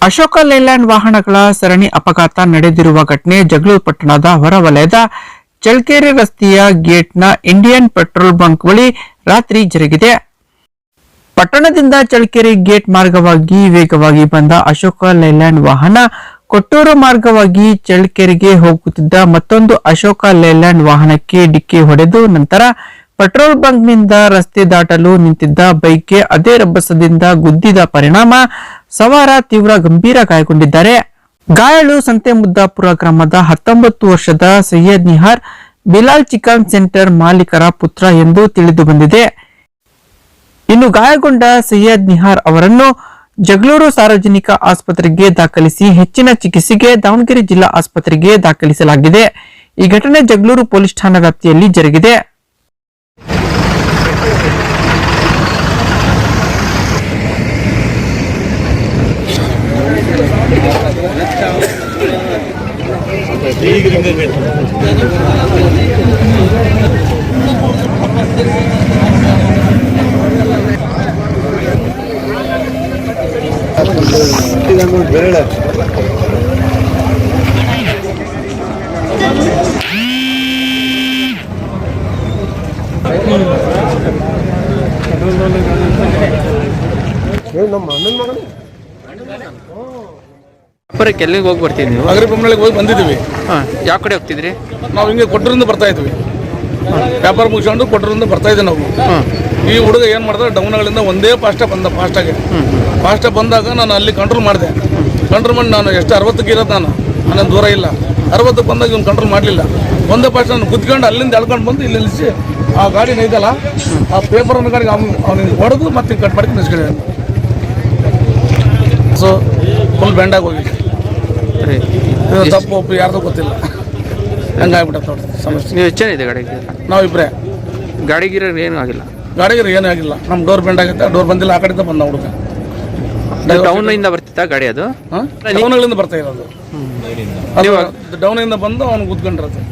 Ashoka Layland ವಾಹನಗಳ ಸರಣಿ ಅಪಘಾತ ನಡೆದಿರುವ ಘಟನೆ ಜಗಳೂರು ಪಟ್ಟಣದ ಹೊರವಲಯದ ಚಳ್ಕೆರೆ ರಸ್ತೆಯ ಗೇಟ್ನ ಇಂಡಿಯನ್ ಪೆಟ್ರೋಲ್ ಬಂಕ್ ಬಳಿ ರಾತ್ರಿ ಜರುಗಿದೆ. ಪಟ್ಟಣದಿಂದ ಚಳ್ಕೆರೆ ಗೇಟ್ ಮಾರ್ಗವಾಗಿ ವೇಗವಾಗಿ ಬಂದ ಅಶೋಕ ಲೈಲ್ಯಾಂಡ್ ವಾಹನ ಕೊಟ್ಟೂರು ಮಾರ್ಗವಾಗಿ ಚಳ್ಕೆರೆಗೆ ಹೋಗುತ್ತಿದ್ದ ಮತ್ತೊಂದು ಅಶೋಕ ಲೈಲ್ಯಾಂಡ್ ವಾಹನಕ್ಕೆ ಡಿಕ್ಕಿ ಹೊಡೆದು ನಂತರ ಪೆಟ್ರೋಲ್ ಬಂಕ್ನಿಂದ ರಸ್ತೆ ದಾಟಲು ನಿಂತಿದ್ದ ಬೈಕ್ಗೆ ಅದೇ ರಭಸದಿಂದ ಗುದ್ದಿದ ಪರಿಣಾಮ. ಸವಾರ ತೀವ್ರ ಗಂಭೀರ ಗಾಯಗೊಂಡಿದ್ದಾರೆ. ಗಾಯಾಳು ಸಂತೆ ಮುದ್ದಾಪುರ ಗ್ರಾಮದ ಹತ್ತೊಂಬತ್ತು ವರ್ಷದ ಸೈಯದ್ ನಿಹಾರ್, ಬಿಲಾಲ್ ಚಿಕನ್ ಸೆಂಟರ್ ಮಾಲೀಕರ ಪುತ್ರ ಎಂದು ತಿಳಿದು ಬಂದಿದೆ. ಇನ್ನು ಗಾಯಗೊಂಡ ಸೈಯದ್ ನಿಹಾರ್ ಅವರನ್ನು ಜಗಳೂರು ಸಾರ್ವಜನಿಕ ಆಸ್ಪತ್ರೆಗೆ ದಾಖಲಿಸಿ ಹೆಚ್ಚಿನ ಚಿಕಿತ್ಸೆಗೆ ದಾವಣಗೆರೆ ಜಿಲ್ಲಾ ಆಸ್ಪತ್ರೆಗೆ ದಾಖಲಿಸಲಾಗಿದೆ. ಈ ಘಟನೆ ಜಗಳೂರು ಪೊಲೀಸ್ ಠಾಣಾ ವ್ಯಾಪ್ತಿಯಲ್ಲಿ ಜರುಗಿದೆ. ನಮ್ಮ ಅಣ್ಣನ ಮಗನೇ ಅಪ್ಪರಕ್ಕೆ ಎಲ್ಲಿಗೆ ಹೋಗಿ ಬರ್ತೀವಿ ನೀವು? ಅಗ್ರಿ ಬೊಮ್ಮಳಿಗೆ ಹೋಗಿ ಬಂದಿದ್ದೀವಿ. ಹಾಂ ಯಾವ ಕಡೆ ಹೋಗ್ತಿದ್ರಿ? ನಾವು ಹಿಂಗೆ ಕೊಟ್ಟರಿಂದ ಬರ್ತಾ ಇದ್ವಿ. ವ್ಯಾಪಾರ ಮುಗಿಸ್ಕೊಂಡು ಕೊಟ್ಟರಿಂದ ಬರ್ತಾ ನಾವು. ಹಾಂ. ಈ ಹುಡುಗ ಏನು ಮಾಡ್ತಾರೆ ಡೌನ್ಗಳಿಂದ ಒಂದೇ ಫಾಸ್ಟ ಬಂದ ಫಾಸ್ಟಾಗಿ ಫಾಸ್ಟ ಬಂದಾಗ ನಾನು ಅಲ್ಲಿ ಕಂಟ್ರೋಲ್ ಮಾಡಿದೆ. ಕಂಟ್ರೋಲ್ ಮಾಡಿ ನಾನು ಎಷ್ಟು ಅರವತ್ತಕ್ಕೆ ಇರೋದು ನಾನು. ನನ್ನ ದೂರ ಇಲ್ಲ. ಅರವತ್ತಕ್ಕೆ ಬಂದಾಗ ಇವ್ನು ಕಂಟ್ರೋಲ್ ಮಾಡಲಿಲ್ಲ. ಒಂದೇ ಫಾಸ್ಟ್ ನಾನು ಕುತ್ಕೊಂಡು ಅಲ್ಲಿಂದ ಎಳ್ಕೊಂಡು ಬಂದು ಇಲ್ಲಿ ನಿಲ್ಲಿಸಿ ಆ ಗಾಡಿ ನೈದಲ್ಲ ಆ ಪೇಪರ್ ಅನ್ನೋ ಗಾಡಿಗೆ ಅವ್ನು ಅವ್ನಿಗೆ ಹೊಡೆದು ಮತ್ತೆ ಕಟ್ ಮಾಡಿ ನಿಲ್ಸ್ಕೊಂಡಿದ್ದಾನೆ ಸೊ ಫುಲ್ ಬೆಂಡಾಗಿ ಹೋಗಿದೆ. ಇದು ತಪ್ಪು ಒಪ್ಪು ಯಾರ್ದು ಗೊತ್ತಿಲ್ಲ. ಹಂಗಾಗ್ಬಿಟ್ಟೆ ನೋಡಿ ಸಮಸ್ಯೆ. ನೀವು ಇದೆ ಗಾಡಿಗೆ? ನಾವಿಬ್ರೆ. ಗಾಡಿಗಿರೋ ಏನೂ ಆಗಿಲ್ಲ. ಗಾಡಿಗಿರ ಏನೂ ಆಗಿಲ್ಲ. ನಮ್ಮ ಡೋರ್ ಬೆಂಡ್ ಆಗುತ್ತೆ ಡೋರ್ ಬಂದಿಲ್ಲ ಆ ಕಡೆಯಿಂದ ಬಂದ ಹುಡುಗ. ಟೌನಿಂದ ಬರ್ತಿತ್ತಾ ಗಾಡಿ ಅದು? ಡೌನ್ಗಳಿಂದ ಬರ್ತಾ ಇರೋದು. ಡೌನಿಂದ ಬಂದು ಅವ್ನು ಕೂತ್ಕೊಂಡಿರುತ್ತೆ